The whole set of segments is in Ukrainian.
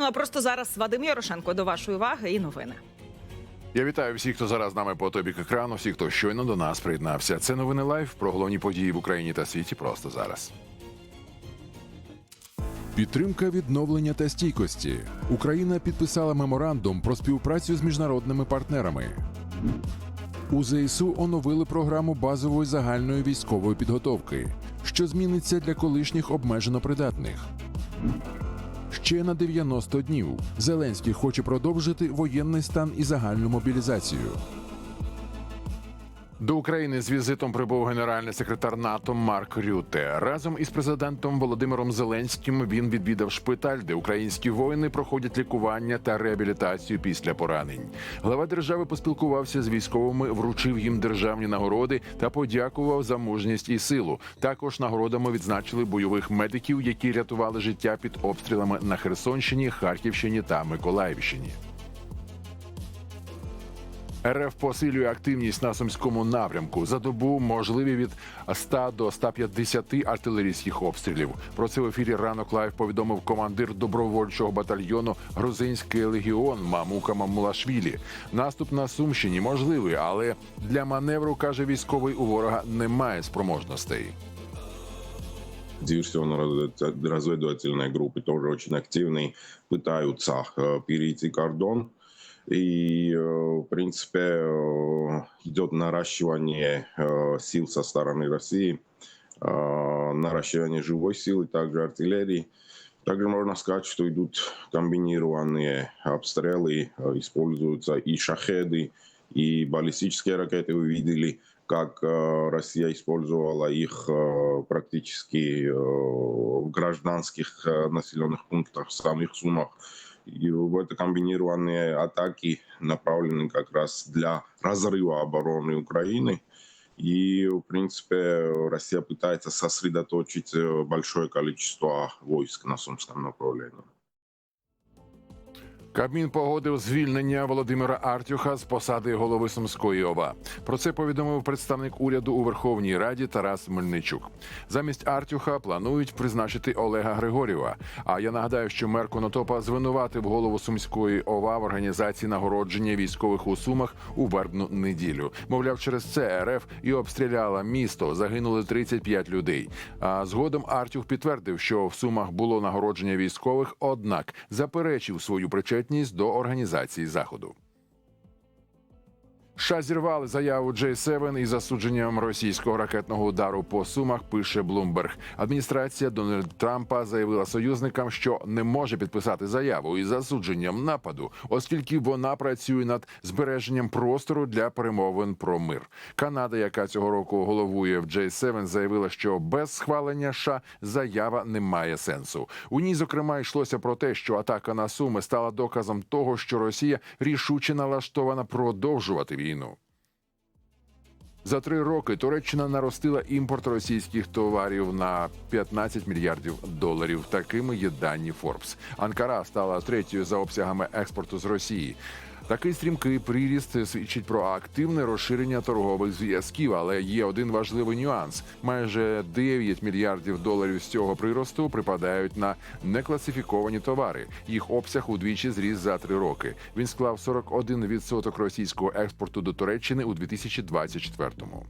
Ну а просто зараз Вадим Ярошенко до вашої уваги і новини. Я вітаю всіх, хто зараз з нами по той бік екрану, всіх, хто щойно до нас приєднався. Це новини лайф про головні події в Україні та світі просто зараз. Підтримка відновлення та стійкості. Україна підписала меморандум про співпрацю з міжнародними партнерами. У ЗСУ оновили програму базової загальної військової підготовки, що зміниться для колишніх обмежено придатних. Ще на 90 днів Зеленський хоче продовжити воєнний стан і загальну мобілізацію. До України з візитом прибув генеральний секретар НАТО Марк Рюте. Разом із президентом Володимиром Зеленським він відвідав шпиталь, де українські воїни проходять лікування та реабілітацію після поранень. Глава держави поспілкувався з військовими, вручив їм державні нагороди та подякував за мужність і силу. Також нагородами відзначили бойових медиків, які рятували життя під обстрілами на Херсонщині, Харківщині та Миколаївщині. РФ посилює активність на сумському напрямку. За добу можливі від 100 до 150 артилерійських обстрілів. Про це в ефірі ранок лайв повідомив командир добровольчого батальйону Грузинський легіон Мамука Мамулашвілі. Наступ на Сумщині можливий, але для маневру каже військовий у ворога немає спроможностей. диверсионно-разведывательные группы тоже очень активные, пытаются э, перейти кордон. И, э, в принципе, э, идет наращивание э, сил со стороны России, наращивание живой силы, также артиллерии. Также можно сказать, что идут комбинированные обстрелы, используются и шахеды, и баллистические ракеты вы видели, как Россия использовала их практически в гражданских населенных пунктах, в самих Сумах. И это комбинированные атаки направлены как раз для разрыва обороны Украины. И, в принципе, Россия пытается сосредоточить э, большое количество войск на Сумском направлении. Кабмін погодив звільнення Володимира Артюха з посади голови Сумської ОВА. Про це повідомив представник уряду у Верховній Раді Тарас Мельничук. Замість Артюха планують призначити Олега Григорєва. А я нагадаю, що мер Конотопа звинуватив голову Сумської ОВА в організації нагородження військових у Сумах у вербну неділю. Мовляв, через це РФ і обстріляла місто. Загинули 35 людей. А згодом Артюх підтвердив, що в Сумах було нагородження військових, однак заперечив свою причетність до організації заходу. США зірвали заяву J7 із засудженням російського ракетного удару по сумах. Пише Блумберг. Адміністрація Дональда Трампа заявила союзникам, що не може підписати заяву із засудженням нападу, оскільки вона працює над збереженням простору для перемовин про мир. Канада, яка цього року головує в J7, заявила, що без схвалення США заява не має сенсу. У ній зокрема йшлося про те, що атака на суми стала доказом того, що Росія рішуче налаштована продовжувати війну. За три роки Туреччина наростила імпорт російських товарів на 15 мільярдів доларів. Такими є дані Форбс. Анкара стала третьою за обсягами експорту з Росії. Такий стрімкий приріст свідчить про активне розширення торгових зв'язків, але є один важливий нюанс: майже 9 мільярдів доларів з цього приросту припадають на некласифіковані товари. Їх обсяг удвічі зріс за три роки. Він склав 41% російського експорту до Туреччини у 2024-му.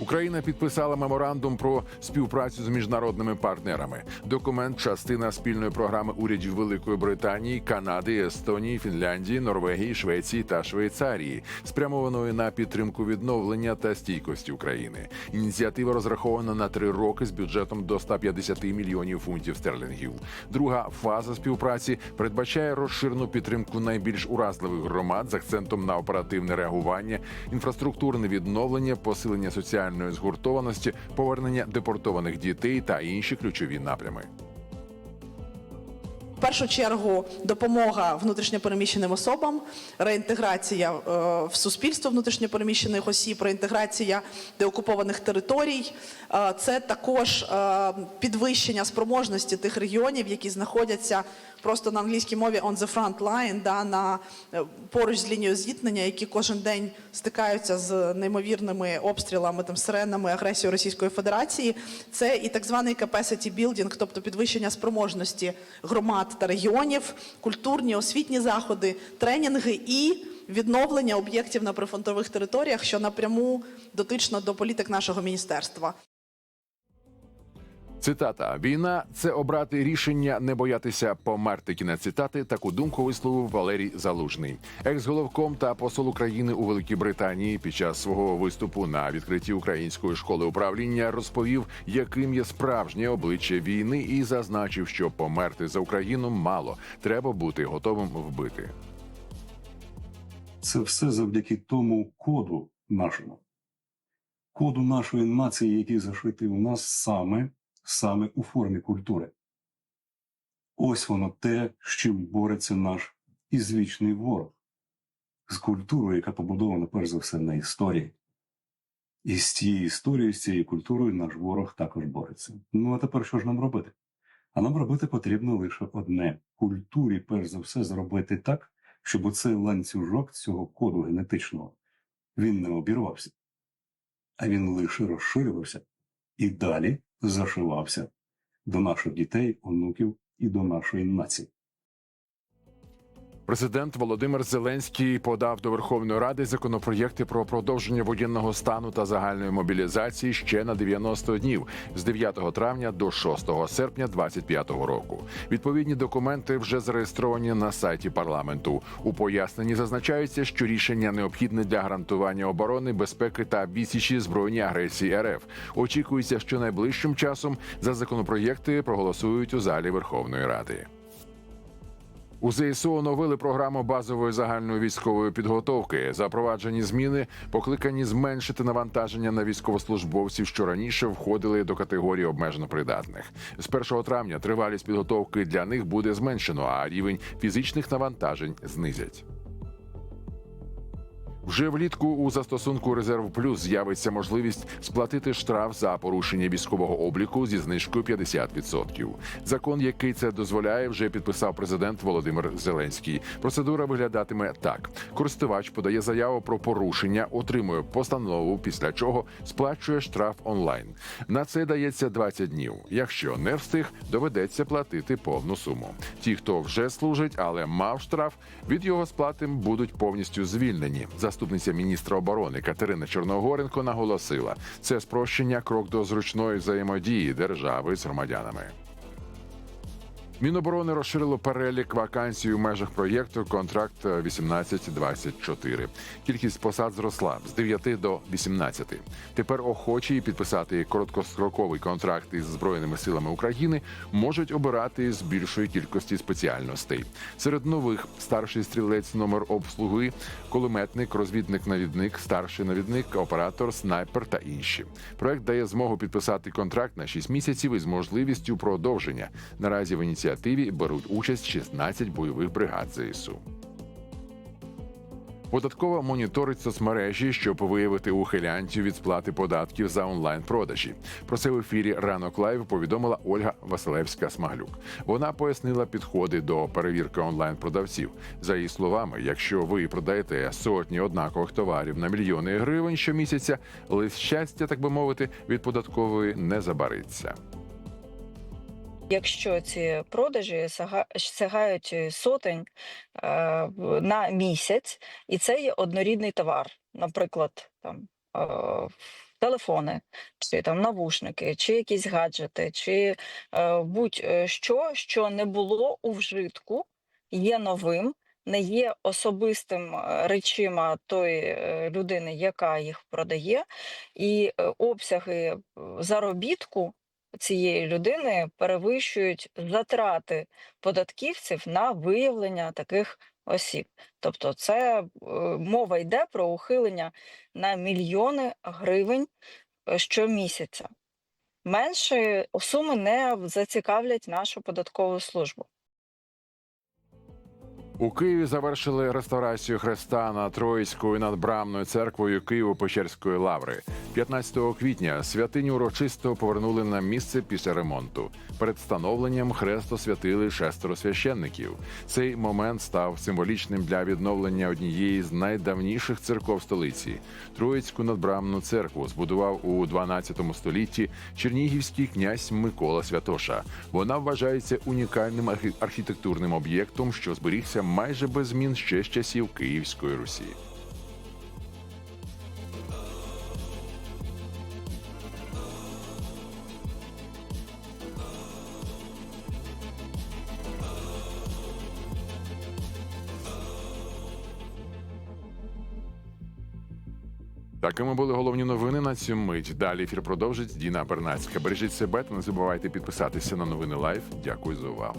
Україна підписала меморандум про співпрацю з міжнародними партнерами. Документ частина спільної програми урядів Великої Британії, Канади, Естонії, Фінляндії, Норвегії, Швеції та Швейцарії, спрямованої на підтримку відновлення та стійкості України. Ініціатива розрахована на три роки з бюджетом до 150 мільйонів фунтів стерлінгів. Друга фаза співпраці передбачає розширену підтримку найбільш уразливих громад з акцентом на оперативне реагування, інфраструктурне відновлення, посилення соціальної згуртованості, повернення депортованих дітей та інші ключові напрями. В першу чергу допомога внутрішньопереміщеним особам, реінтеграція е, в суспільство внутрішньопереміщених осіб, реінтеграція деокупованих територій. Е, Це також е, підвищення спроможності тих регіонів, які знаходяться просто на англійській мові on the front line, да, на, е, поруч з лінією зіткнення, які кожен день стикаються з неймовірними обстрілами, там, сиренами, агресією Російської Федерації. Це і так званий capacity building, тобто підвищення спроможності громад та регіонів, культурні, освітні заходи, тренінги і відновлення об'єктів на прифронтових територіях, що напряму дотично до політик нашого міністерства. Цитата: війна це обрати рішення не боятися померти. Кінець цитати. Таку думку висловив Валерій Залужний, екс-головком та посол України у Великій Британії. Під час свого виступу на відкритті української школи управління розповів, яким є справжнє обличчя війни, і зазначив, що померти за Україну мало треба бути готовим вбити. Це все завдяки тому коду нашому, коду нашої нації, який зашитий у нас саме, саме у формі культури. Ось воно те, з чим бореться наш ізвічний ворог, з культурою, яка побудована перш за все на історії. І з цією історією, з цією культурою наш ворог також бореться. Ну а тепер що ж нам робити? А нам робити потрібно лише одне: культурі, перш за все, зробити так, щоб оцей ланцюжок цього коду генетичного він не обірвався, а він лише розширювався і далі зашивався до наших дітей, онуків і до нашої нації. Президент Володимир Зеленський подав до Верховної Ради законопроєкти про продовження воєнного стану та загальної мобілізації ще на 90 днів з 9 травня до 6 серпня 2025 року. Відповідні документи вже зареєстровані на сайті парламенту. У поясненні зазначається, що рішення необхідне для гарантування оборони, безпеки та відсічі збройній агресії РФ. Очікується, що найближчим часом за законопроєкти проголосують у залі Верховної Ради. У ЗСУ оновили програму базової загальної військової підготовки. Запроваджені зміни покликані зменшити навантаження на військовослужбовців, що раніше входили до категорії обмежено придатних. З 1 травня тривалість підготовки для них буде зменшено, а рівень фізичних навантажень знизять. Вже влітку у застосунку Резерв Плюс з'явиться можливість сплатити штраф за порушення військового обліку зі знижкою 50%. Закон, який це дозволяє, вже підписав президент Володимир Зеленський. Процедура виглядатиме так: користувач подає заяву про порушення, отримує постанову, після чого сплачує штраф онлайн. На це дається 20 днів. Якщо не встиг, доведеться платити повну суму. Ті, хто вже служить, але мав штраф, від його сплати будуть повністю звільнені. Заступниця міністра оборони Катерина Чорногоренко наголосила, це спрощення крок до зручної взаємодії держави з громадянами. Міноборони розширило перелік вакансій у межах проєкту Контракт 1824. Кількість посад зросла з 9 до 18. Тепер охочі підписати короткостроковий контракт із збройними силами України можуть обирати з більшої кількості спеціальностей. Серед нових старший стрілець номер обслуги, кулеметник, розвідник-навідник, старший навідник, оператор, снайпер та інші. Проект дає змогу підписати контракт на 6 місяців із можливістю продовження. Наразі в ініціативі беруть участь 16 бойових бригад ЗСУ. Податкова моніторить соцмережі, щоб виявити ухилянтів від сплати податків за онлайн-продажі. Про це в ефірі ранок лайв повідомила Ольга Василевська Смаглюк. Вона пояснила підходи до перевірки онлайн-продавців. За її словами, якщо ви продаєте сотні однакових товарів на мільйони гривень щомісяця, лист щастя, так би мовити, від податкової не забариться. Якщо ці продажі сягають сотень е, на місяць, і це є однорідний товар, наприклад, там е, телефони, чи там навушники, чи якісь гаджети, чи е, будь-що, що не було у вжитку, є новим, не є особистим е, речима тої е, людини, яка їх продає, і е, обсяги е, заробітку цієї людини перевищують затрати податківців на виявлення таких осіб. Тобто, це е, мова йде про ухилення на мільйони гривень е, щомісяця. Менші суми не зацікавлять нашу податкову службу. У Києві завершили реставрацію хреста над Троїцькою над Брамною церквою Києво-Печерської лаври. 15 квітня святиню урочисто повернули на місце після ремонту. Перед встановленням хрест освятили шестеро священників. Цей момент став символічним для відновлення однієї з найдавніших церков столиці. Троїцьку надбрамну церкву збудував у 12 столітті чернігівський князь Микола Святоша. Вона вважається унікальним архітектурним об'єктом, що зберігся майже без змін ще з часів Київської Русі. Такими були головні новини на цю мить. Далі ефір продовжить Діна Бернацька. Бережіть себе та не забувайте підписатися на новини Лайф. Дякую за увагу.